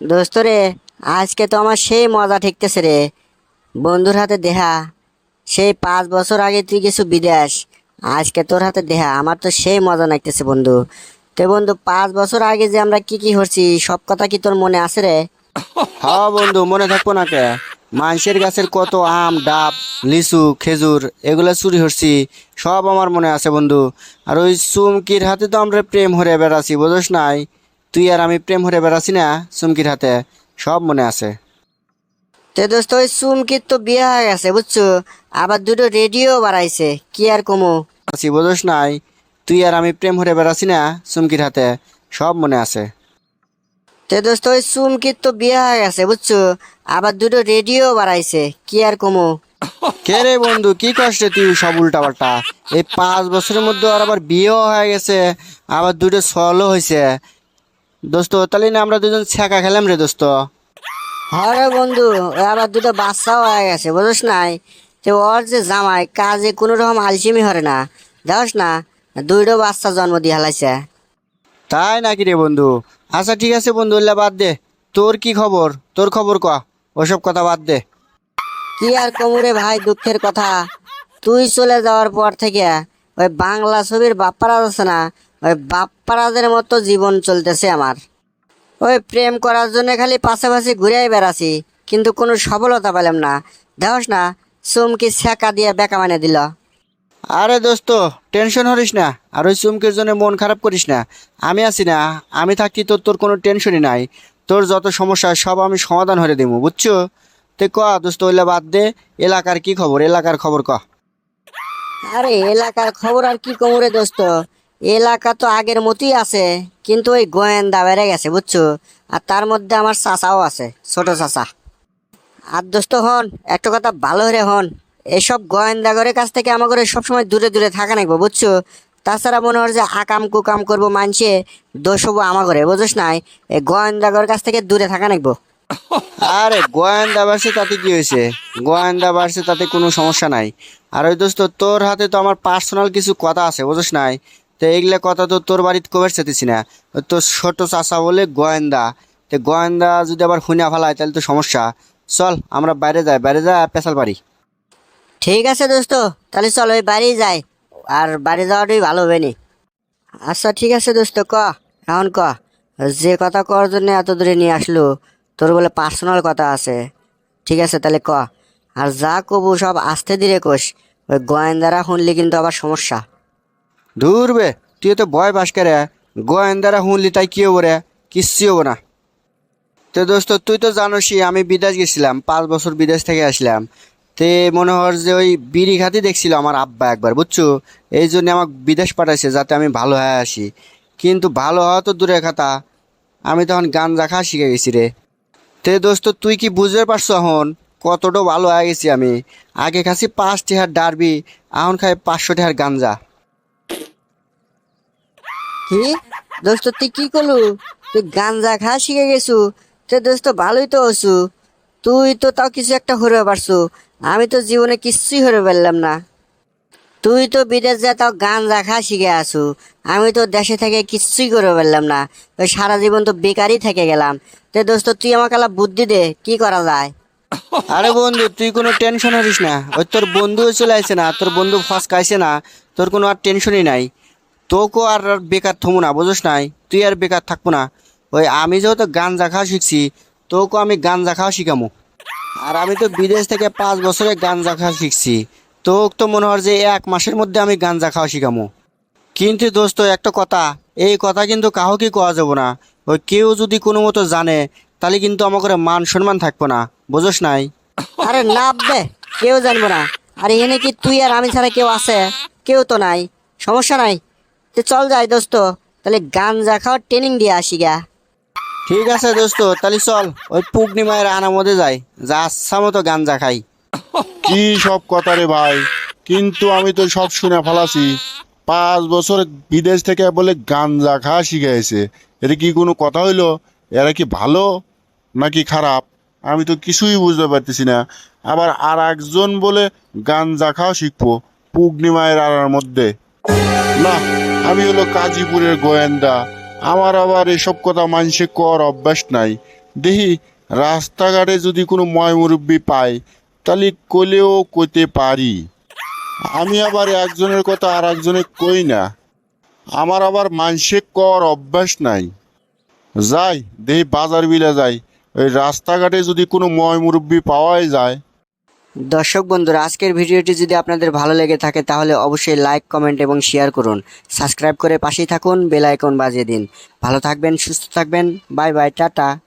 দোস্ত রে, আজকে তো আমার সেই মজা ঠেকতেছে রে। বন্ধুর হাতে দেহা, সেই পাঁচ বছর আগে তুই কিছু বিদেশ, আজকে তোর হাতে দেহা, আমার তো সেই মজা লাগতেছে বন্ধু। তো বন্ধু, পাঁচ বছর আগে যে আমরা কি কি করছি, সব কথা কি তোর মনে আছে রে? হ্যাঁ বন্ধু, মনে থাকব না কে? মানুষের গাছের কত আম, ডাব, লিচু, খেজুর, এগুলো চুরি হচ্ছি সব আমার মনে আছে বন্ধু। আর ওই চুমকির হাতে তো আমরা প্রেম হরে বেড়াছি বুঝোস নাই? তুই আর আমি প্রেম হরে বেড়াছি না চুমকির হাতে সব মনে আছে। তে দোস্ত ওই চুমকির তো বিয়ে হয়ে গেছে বুঝছ? আবার দুটো রেডিও বাড়াইছে কি আর কমো? আছি বুঝোস নাই তুই আর আমি প্রেম হরে বেড়াছি না চুমকির হাতে সব মনে আছে। তে দোস্ত ওই চুমকির তো বিয়ে হয়ে গেছে বুঝছ? আবার দুটো রেডিও বাড়াইছে কি আর কমো? কে রে বন্ধু কি কষ্ট তুই সব উল্টা পাল্টা এই পাঁচ বছরের মধ্যে আর আবার বিয়েও হয়ে গেছে আবার দুটো সলও হয়েছে দোস্ত তাহলে না আমরা দুজন ছ্যাঁকা খেলাম রে দোস্ত। হরে বন্ধু ও আবার দুটো বাচ্চাও হয়ে গেছে বুঝছ নাই? তো ওর যে জামাই কাজে কোনো রকম আলসিমি হরে না। দেখস না দুইটো বাচ্চা জন্ম দিয়ে হালাইছে। তাই নাকি রে বন্ধু? আচ্ছা ঠিক আছে বন্ধু ওগুলা বাদ দে। তোর কি খবর? তোর খবর ক? ওসব কথা বাদ দে। কি আর কমুরে ভাই দুঃখের কথা। তুই চলে যাওয়ার পর থেকে ওই বাংলা ছবির বাপ্পারা আছে না ওই বাপ্পারাজের মতো জীবন চলতেছে আমার। ওই প্রেম করার জন্য খালি পাশাপাশি ঘুরে বেড়াছি কিন্তু কোনো সফলতা পেলাম না। দেখস না চুমকি ছেঁকা দিয়ে বেকা মানে দিল। আরে দোস্ত টেনশন হরিস না আর ওই চুমকির জন্য মন খারাপ করিস না। আমি আছি না আমি থাকি তোর তোর কোনো টেনশনই নাই। তোর যত সমস্যা সব আমি সমাধান হয়ে দেবো বুঝছ? তে ক দোস্ত ওইলা বাদ দে এলাকার কি খবর এলাকার খবর ক। আরে এলাকার খবর আর কি কমরে দোস্ত? এলাকা তো আগের মতোই আছে, কিন্তু ওই গোয়েন্দা বেড়ে গেছে, বুঝছ? আর তার মধ্যে আমার চাচাও আছে, ছোট চাচা। আর দোস্ত হন, একটা কথা ভালো হরে হন, এসব গোয়েন্দাগরের কাছ থেকে আমাকে সবসময় দূরে দূরে থাকা নাকবো বুঝছ? তাছাড়া মনে হয় যে আকাম কুকাম করব মানছে, দোষ হব আমাগরে, বুঝোস নাই? এই গোয়েন্দাগরের কাছ থেকে দূরে থাকা নাকবো আরে গোয়েন্দা বাড়ছে তাতে কি হয়েছে? গোয়েন্দা বাড়ছে তাতে কোনো সমস্যা নাই। আর ওই দোস্ত, তোর হাতে তো আমার পার্সোনাল কিছু কথা আছে, বুঝিস নাই? তো এইগুলা কথা তো তোর বাড়িতে কবে চেতেছি না। তোর ছোট চাচা বলে গোয়েন্দা। তো গোয়েন্দা যদি আবার হুইনা ফেলায়, তাহলে তো সমস্যা। চল, আমরা বাইরে যাই, বাইরে যা, পেশাল পারি ঠিক আছে দোস্ত, তাহলে চল, ওই বাড়ি যাই। আর বাড়ি যাওয়াটাই ভালো হবে নি। আচ্ছা ঠিক আছে দোস্ত, ক, এখন ক। যে কথা কর জন্য এত দূরে নিয়ে আসলো, তোর বলে পার্সোনাল কথা আছে। ঠিক আছে, তাহলে ক। আর যা কবু, সব আস্তে ধীরে কোষ ওই গোয়েন্দারা শুনলে কিন্তু আবার সমস্যা। দূর বে, তুই তো ভয় পাস করে গোয়েন্দারা হুনলি তাই কি হব রে? কিচ্ছু হব না। তো দোস্ত, তুই তো জানোসই, আমি বিদেশ গেছিলাম, পাঁচ বছর বিদেশ থেকে আসলাম। তে মনে হর যে ওই বিড়ি খাতি দেখছিল আমার আব্বা একবার, বুঝছ? এই জন্য আমাকে বিদেশ পাঠাইছে যাতে আমি ভালো হয়ে আসি। কিন্তু ভালো হওয়া তো দূরে কথা। আমি তখন গাঞ্জা খাওয়া শিখে গেছি রে। তে দোস্ত, তুই কি বুঝতে পারছ এখন? কতটা ভালো হয়ে গেছি আমি। আগে খাসি পাঁচ টিহার ডারবি, এখন খাই পাঁচশো টিহার গাঞ্জা। কি? দোস্ত, তুই কি করলু? তুই গাঞ্জা খা শিখে গেছু? তো দোস্ত, ভালোই তো হসু তুই তো তাও কিছু একটা হরে পারছু। আমি তো জীবনে কিচ্ছুই হরে পারলাম না। তুই তো বিদেশ যা তাও গাঞ্জা খা শিখে আসু আমি তো দেশে থেকে কিচ্ছুই করে পারলাম না। ওই সারা জীবন তো বেকারই থেকে গেলাম। তো দোস্ত, তুই আমাকে আলা বুদ্ধি দে, কি করা যায়? আরে বন্ধু, তুই কোনো টেনশন হরিস না। ওই তোর বন্ধু চলে আসছে না, তোর বন্ধু ফসকাইছে না, তোর কোনো আর টেনশনই নাই। তোকেও আর বেকার থমু না, বুঝোস নাই? তুই আর বেকার থাকব না। ওই আমি যেহেতু গাঞ্জা খাওয়া শিখছি তোকেও আমি গাঞ্জা খাওয়া শিখামু। আর আমি তো বিদেশ থেকে পাঁচ বছরে গাঞ্জা খাওয়া শিখছি। তোকে তো মনে হয় যে এক মাসের মধ্যে আমি গাঞ্জা খাওয়া শিখামু। কিন্তু দোস্ত, একটা কথা, এই কথা কিন্তু কাউকে কোয়া যাব না। ওই কেউ যদি কোনো মতো জানে, তাহলে কিন্তু আমাকে মান সম্মান থাকব না, বুঝোস নাই? আরে না বে, কেউ জানব না। আর এখানে কি তুই আর আমি ছাড়া কেউ আছে? কেউ তো নাই। সমস্যা নাই। তো চল যাই দোস্ত। তাহলে গাঞ্জা খাওয়ার ট্রেনিং দিয়ে আসি গা। ঠিক আছে দোস্ত তাহলে চল। ওই পূর্ণিমায়ের আনার মধ্যে যাই। যা আচ্ছা মতো গাঞ্জা খাই। কি সব কথা রে ভাই? কিন্তু আমি তো সব শুনে ফেলাছি। পাঁচ বছর বিদেশ থেকে বলে গাঞ্জা খাওয়া শিখে এসে এটা কি কোনো কথা হইল? এরা কি ভালো নাকি খারাপ? আমি তো কিছুই বুঝতে পারতেছি না। আবার আর একজন বলে গাঞ্জা খাওয়া শিখব পূর্ণিমায়ের আড়ার মধ্যে। না আমি হলো কাজীপুরের গোয়েন্দা। আমার আবার এসব কথা মানুষে কর অভ্যাস নাই। দেখি, রাস্তাঘাটে যদি কোনো ময় মুরব্বী পাই তাহলে কলেও কইতে পারি। আমি আবার একজনের কথা আর একজনে কই না। আমার আবার মানসিক কর অভ্যাস নাই। যাই, দেখি বাজার বিলে যাই। ওই রাস্তাঘাটে যদি কোনো ময় মুরব্বী পাওয়াই যায় দর্শক বন্ধুরা, আজকের ভিডিওটি যদি আপনাদের ভালো লেগে থাকে, তাহলে অবশ্যই লাইক, কমেন্ট এবং শেয়ার করুন। সাবস্ক্রাইব করে পাশেই থাকুন, বেল আইকন বাজিয়ে দিন। ভালো থাকবেন, সুস্থ থাকবেন। Bye bye, tata.